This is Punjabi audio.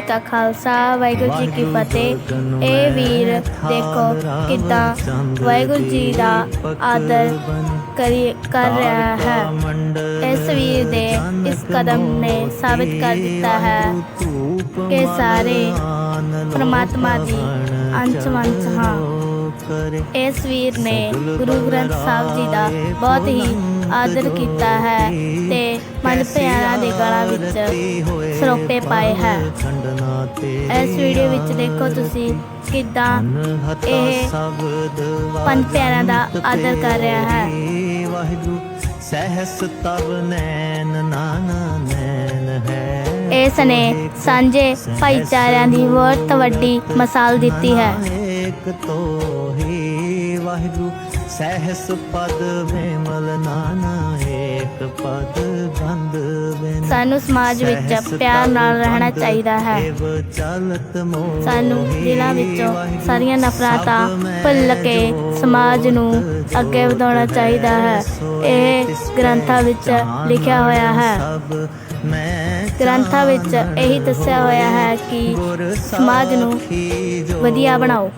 ਜੀ ਕਾ ਖਾਲਸਾ ਵਾਹਿਗੁਰੂ ਜੀ ਕੀ ਫਤਿਹ ਇਹ ਵੀਰ ਦੇਖੋ ਕਿਦਾਂ ਵਾਹਿਗੁਰੂ ਜੀ ਦਾ ਆਦਰ ਕਰੀ ਰਿਹਾ ਹੈ। ਇਸ ਵੀਰ ਦੇ ਇਸ ਕਦਮ ਨੇ ਸਾਬਿਤ ਕਰ ਦਿੱਤਾ ਹੈ ਕਿ ਸਾਰੇ ਪ੍ਰਮਾਤਮਾ ਦੀ ਅੰਸ਼ ਵੰਸ਼ ਹਾਂ। ਇਸ ਵੀਰ ਨੇ ਗੁਰੂ ਗ੍ਰੰਥ ਸਾਹਿਬ ਜੀ ਦਾ ਬਹੁਤ ਹੀ ਆਦਰ ਕੀਤਾ ਹੈ ਤੇ ਮਨ ਪਿਆਰਾਂ ਦੇ ਗਲਾਂ ਵਿੱਚ ਸਰੋਪੇ ਪਾਏ ਹੈ। ਇਸ ਵੀਡੀਓ ਵਿੱਚ ਦੇਖੋ ਤੁਸੀਂ ਕਿਦਾਂ ਇਹ ਪੰਜ ਪਿਆਰਿਆਂ ਦਾ ਆਦਰ ਕਰ ਰਿਹਾ ਹੈ। ਵਾਹਿਗੁਰੂ ਸਹਿਸ ਤਵ ਨੈਣ ਨਾਨਾ ਨੈਣ ਹੈ ਇਸ ਨੇ ਸਾਂਝੇ ਭਾਈਚਾਰਿਆਂ ਦੀ ਬਹੁਤ ਵੱਡੀ ਮਿਸਾਲ ਦਿੱਤੀ ਹੈ। ਏਕ ਤੋ ਵਾਹਿਗੁਰੂ ਸਹਿਸ ਪਦ ਵਿਮਲ ਸਾਨੂੰ ਸਮਾਜ ਵਿੱਚ ਪਿਆਰ ਨਾਲ ਰਹਿਣਾ ਚਾਹੀਦਾ ਹੈ। ਸਾਨੂੰ ਦਿਲਾਂ ਵਿੱਚੋਂ ਸਾਰੀਆਂ ਨਫ਼ਰਤਾਂ ਭੁੱਲ ਕੇ ਸਮਾਜ ਨੂੰ ਅੱਗੇ ਵਧਾਉਣਾ ਚਾਹੀਦਾ ਹੈ। ਇਹ ਗ੍ਰੰਥਾਂ ਵਿੱਚ ਲਿਖਿਆ ਹੋਇਆ ਹੈ। ਗ੍ਰੰਥਾਂ ਵਿੱਚ ਇਹੀ ਦੱਸਿਆ ਹੋਇਆ ਹੈ ਕਿ ਸਮਾਜ ਨੂੰ ਵਧੀਆ ਬਣਾਓ।